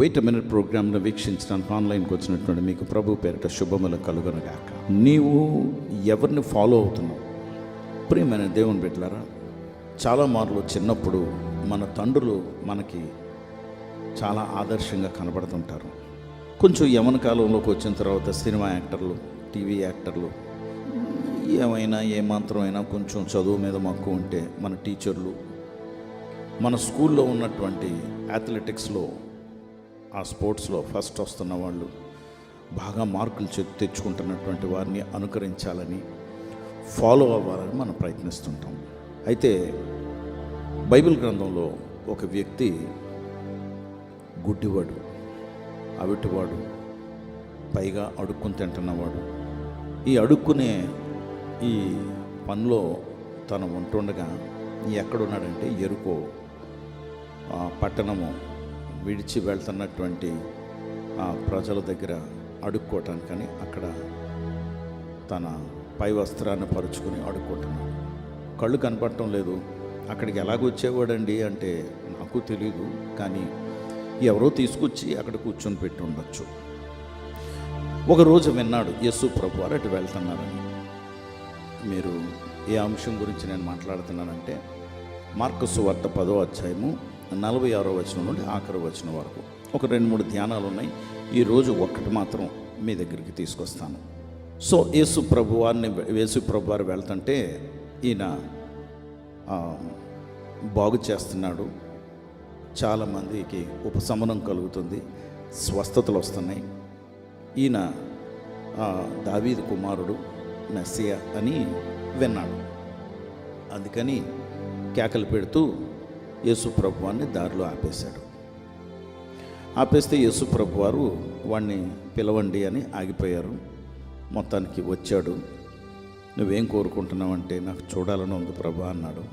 Wait minute ప్రోగ్రామ్ను వీక్షించడానికి ఆన్లైన్కి వచ్చినటువంటి మీకు ప్రభు పేరిట శుభములు కలుగునగాక. నీవు ఎవరిని ఫాలో అవుతున్నావు? ప్రియమైన దేవుని బిడ్డలారా చాలా మార్లు చిన్నప్పుడు మన తండ్రులు మనకి చాలా ఆదర్శంగా కనబడుతుంటారు. కొంచెం యమన కాలంలోకి వచ్చిన తర్వాత సినిమా యాక్టర్లు టీవీ యాక్టర్లు ఏమైనా ఏమాత్రమైనా అయినా కొంచెం చదువు మీద మక్కువ ఉంటే మన టీచర్లు మన స్కూల్లో ఉన్నటువంటి అథ్లెటిక్స్లో ఆ స్పోర్ట్స్లో ఫస్ట్ వస్తున్న వాళ్ళు బాగా మార్కులు చె- తెచ్చుకుంటున్నటువంటి వారిని అనుకరించాలని ఫాలో అవ్వాలని మనం ప్రయత్నిస్తుంటాం. అయితే బైబిల్ గ్రంథంలో ఒక వ్యక్తి గుడ్డివాడు అవిటివాడు పైగా అడుక్కుని తింటున్నవాడు. ఈ అడుక్కునే ఈ పనిలో తను ఉంటుండగా ఎక్కడున్నాడంటే ఎరుకో ఆ పట్టణము విడిచి వెళ్తున్నటువంటి ఆ ప్రజల దగ్గర అడుక్కోవటానికని అక్కడ తన పై వస్త్రాన్ని పరుచుకుని అడుక్కుంటున్నాడు. కళ్ళు కనపడటం లేదు. అక్కడికి ఎలాగొచ్చేవాడండి అంటే నాకు తెలియదు కానీ ఎవరో తీసుకొచ్చి అక్కడ కూర్చొని పెట్టి ఉండొచ్చు. ఒకరోజు విన్నాడు యేసు ప్రభు వారు అటు వెళ్తున్నారని. మీరు ఏ అంశం గురించి నేను మాట్లాడుతున్నానంటే మార్కసు వార్త పదో అధ్యాయము నలభై ఆరో వచనం నుండి ఆఖరి వచనం వరకు. ఒక రెండు మూడు ధ్యానాలు ఉన్నాయి. ఈరోజు ఒక్కటి మాత్రం మీ దగ్గరికి తీసుకొస్తాను. సో యేసు ప్రభు వారిని యేసు ప్రభు వారు వెళ్తుంటే ఈయన బాగు చేస్తున్నాడు. చాలామందికి ఉపశమనం కలుగుతుంది. స్వస్థతలు వస్తున్నాయి. ఈయన దావీది దావీదు కుమారుడు మెస్సియా అని విన్నాడు. అందుకని కేకలు పెడుతూ యేసు ప్రభువాన్ని దారిలో ఆపేశాడు. ఆపేస్తే యేసు ప్రభు వారు వాడిని పిలవండి అని ఆగిపోయారు. మొత్తానికి వచ్చాడు. నువ్వేం కోరుకుంటున్నావంటే నాకు చూడాలని ఉంది ప్రభు అన్నాడు.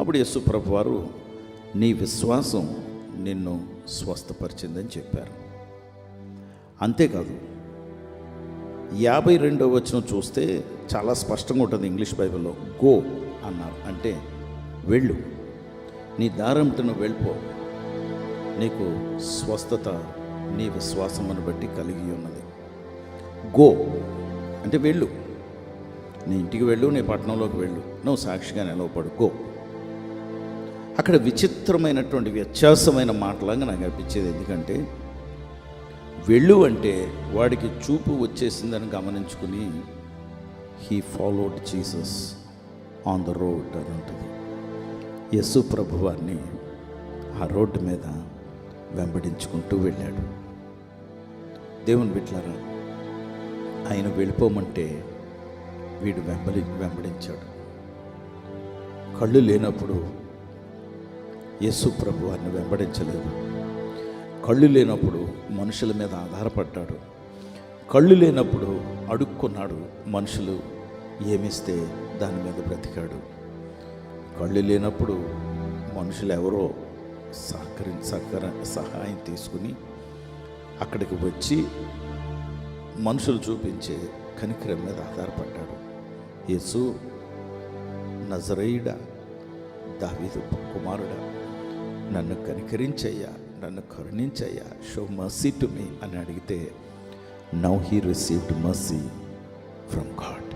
అప్పుడు యేసు ప్రభు వారు నీ విశ్వాసం నిన్ను స్వస్థపరిచిందని చెప్పారు. అంతేకాదు యాభై రెండవ వచనం చూస్తే చాలా స్పష్టంగా ఉంటుంది ఇంగ్లీష్ బైబిల్లో గో అన్నారు. అంటే వెళ్ళు. నీ దారంతో నువ్వు వెళ్ళిపో. నీకు స్వస్థత నీ విశ్వాసమును బట్టి కలిగి ఉన్నది. గో. అంటే వెళ్ళు. నీ ఇంటికి వెళ్ళు నీ పట్టణంలోకి వెళ్ళు. నువ్వు సాక్షిగా నిలవపడు గో. అక్కడ విచిత్రమైనటువంటి వ్యత్యాసమైన మాటలాగా నాకు అనిపించేది ఎందుకంటే వెళ్ళు అంటే వాడికి చూపు వచ్చేసిందని గమనించుకుని he followed Jesus on the road అని ఉంటుంది. యస్సు ప్రభువాన్ని ఆ రోడ్డు మీద వెంబడించుకుంటూ వెళ్ళాడు. దేవుని బిట్లారా ఆయన వెళ్ళిపోమంటే వీడు వెంబడి వెంబడించాడు. కళ్ళు లేనప్పుడు యేసు ప్రభు వారిని వెంబడించలేదు. కళ్ళు లేనప్పుడు మనుషుల మీద ఆధారపడ్డాడు. కళ్ళు లేనప్పుడు అడుక్కున్నాడు మనుషులు ఏమిస్తే దాని మీద బ్రతికాడు. కళ్ళు లేనప్పుడు మనుషులు ఎవరో సహకరి సహకర సహాయం తీసుకుని అక్కడికి వచ్చి మనుషులు చూపించే కనికరం మీద ఆధారపడ్డాడు. యేసు నజరయుడ దావీదు కుమారుడా నన్ను కనికరించయ్యా నన్ను కరుణించయ్యా షో మర్సీ టు మీ అని అడిగితే now he received mercy from God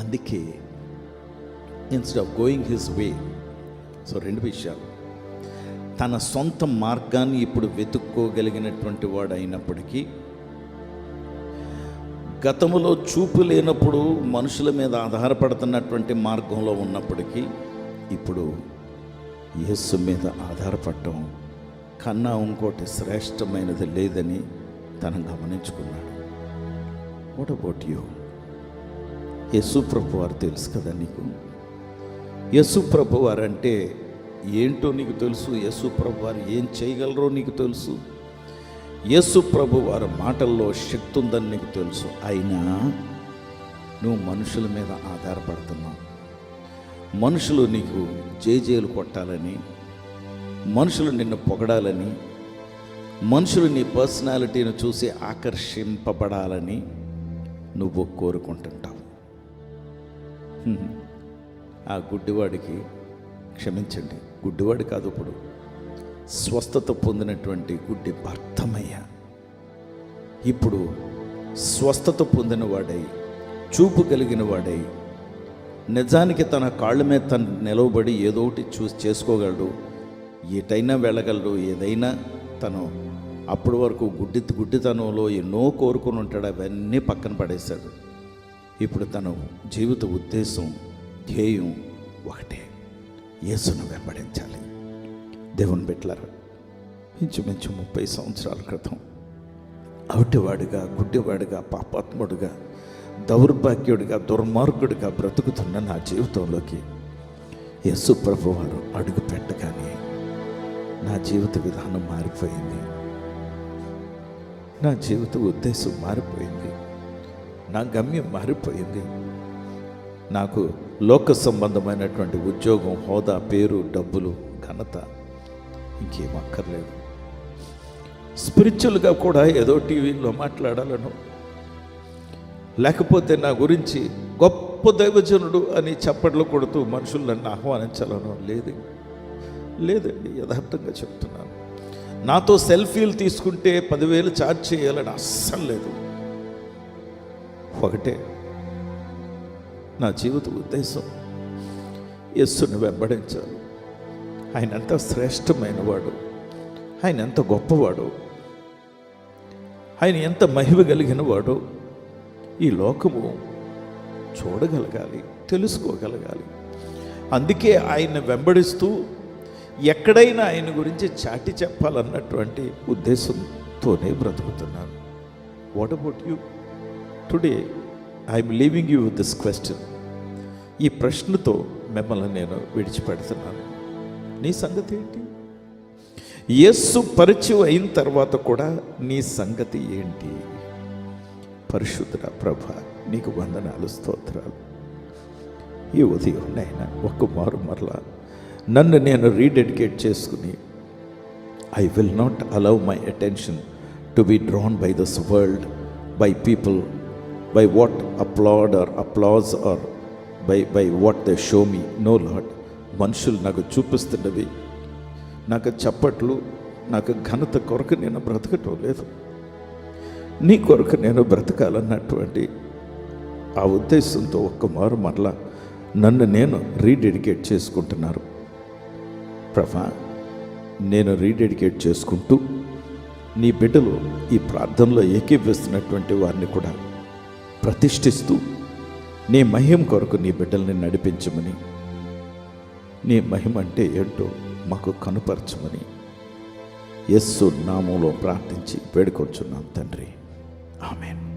అందుకే instead of going his way so రెండు విషయాలు. తన సొంత మార్గాన్ని ఇప్పుడు వెతుక్కోగలిగినటువంటి వాడు అయినప్పటికీ గతంలో చూపు లేనప్పుడు మనుషుల మీద ఆధారపడుతున్నటువంటి మార్గంలో ఉన్నప్పటికీ ఇప్పుడు యస్సు మీద ఆధారపడటం కన్నా ఇంకోటి శ్రేష్టమైనది లేదని తను గమనించుకున్నాడు. వాట్ అబౌట్ యూ యేసు ప్రభు వారు తెలుసు కదా నీకు. యేసు ప్రభు వారు అంటే ఏంటో నీకు తెలుసు? యేసు ప్రభు వారు ఏం చేయగలరో నీకు తెలుసు? యేసు ప్రభు వారి మాటల్లో శక్తి ఉందని నీకు తెలుసు. అయినా నువ్వు మనుషుల మీద ఆధారపడుతున్నావు. మనుషులు నీకు జేజేలు కొట్టాలని మనుషులు నిన్ను పొగడాలని మనుషులు నీ పర్సనాలిటీని చూసి ఆకర్షింపబడాలని నువ్వు కోరుకుంటుంటావు. ఆ గుడ్డివాడికి క్షమించండి. గుడ్డివాడు కాదు ఇప్పుడు. స్వస్థత పొందినటువంటి గుడ్డి భర్తమయ్య. ఇప్పుడు స్వస్థత పొందిన వాడై చూపు కలిగిన వాడై నిజానికి తన కాళ్ళ మీద తను నిలవబడి ఏదో ఒకటి చూసి చేసుకోగలడు. ఎటైనా వెళ్ళగలడు. ఏదైనా తను అప్పటి వరకు గుడ్డి గుడ్డితనంలో ఎన్నో కోరుకుని ఉంటాడు. అవన్నీ పక్కన పడేశాడు. ఇప్పుడు తన జీవిత ఉద్దేశం ధ్యేయం ఒకటే. యేసును వెంబడించాలి. దేవుని బిడ్డలారా ఇంచుమించు ముప్పై సంవత్సరాల క్రితం అవిటివాడిగా గుడ్డివాడుగా పాపాత్ముడుగా దౌర్భాగ్యుడిగా దుర్మార్గుడిగా బ్రతుకుతున్న నా జీవితంలోకి యేసు ప్రభు వారు అడుగు పెట్టగానే నా జీవిత విధానం మారిపోయింది. నా జీవిత ఉద్దేశం మారిపోయింది. నా గమ్యం మారిపోయింది. నాకు లోక సంబంధమైనటువంటి ఉద్యోగం హోదా పేరు డబ్బులు ఘనత ఇంకేం అక్కర్లేదు. స్పిరిచువల్గా కూడా ఏదో టీవీలో మాట్లాడాలను. లేకపోతే నా గురించి గొప్ప దైవజనుడు అని చప్పట్లు కొడుతూ మనుషులు నన్ను ఆహ్వానించాలనో లేదు. లేదండి యథార్థంగా చెప్తున్నాను. నాతో సెల్ఫీలు తీసుకుంటే పదివేలు ఛార్జ్ చేయాలని అస్సలు లేదు. ఒకటే నా జీవిత ఉద్దేశం యస్సును వెంబడించాలి. ఆయన ఎంత శ్రేష్టమైన వాడు ఆయన ఎంత గొప్పవాడు ఆయన ఎంత మహిమ కలిగిన వాడు ఈ లోకము చూడగలగాలి తెలుసుకోగలగాలి. అందుకే ఆయన వెంబడిస్తూ ఎక్కడైనా ఆయన గురించి చాటి చెప్పాలన్నటువంటి ఉద్దేశంతోనే బ్రతుకుతున్నాను. What about you today I'm leaving you with this question ఈ ప్రశ్నతో మిమ్మల్ని నేను విడిచిపెడుతున్నాను. నీ సంగతి ఏంటి? యస్సు పరిచయం అయిన తర్వాత కూడా నీ సంగతి ఏంటి? పరిశుద్ధ ప్రభ నీకు వందనాలు స్తోత్రాలు. ఈ ఉదయం నాయన ఒక్క మారు మరలా నన్ను నేను రీడెడికేట్ చేసుకుని I will not allow my attention to be drawn by this world by people by what applaud or applause or by by what the show me no laud మనుషులు నాకు చూపిస్తున్నవి. నాకు చప్పట్లు నాకు ఘనత కొరకు నేను బ్రతకటం లేదు. నీ కొరకు నేను బ్రతకాలన్నటువంటి ఆ ఉద్దేశంతో ఒక్క మారు మరలా నన్ను నేను రీడెడికేట్ చేసుకుంటున్నారు. ప్రభా నేను రీడెడికేట్ చేసుకుంటూ నీ బిడ్డలు ఈ ప్రార్థనలో ఏకీభవిస్తున్నటువంటి వారిని కూడా ప్రతిష్ఠిస్తూ నీ మహిమ కొరకు నీ బిడ్డల్ని నడిపించమని. నీ మహిమ అంటే ఏంటో మాకు కనుపరచమని యస్సు నామంలో ప్రార్థించి వేడుకొచ్చున్నాం తండ్రి. ఆమెను.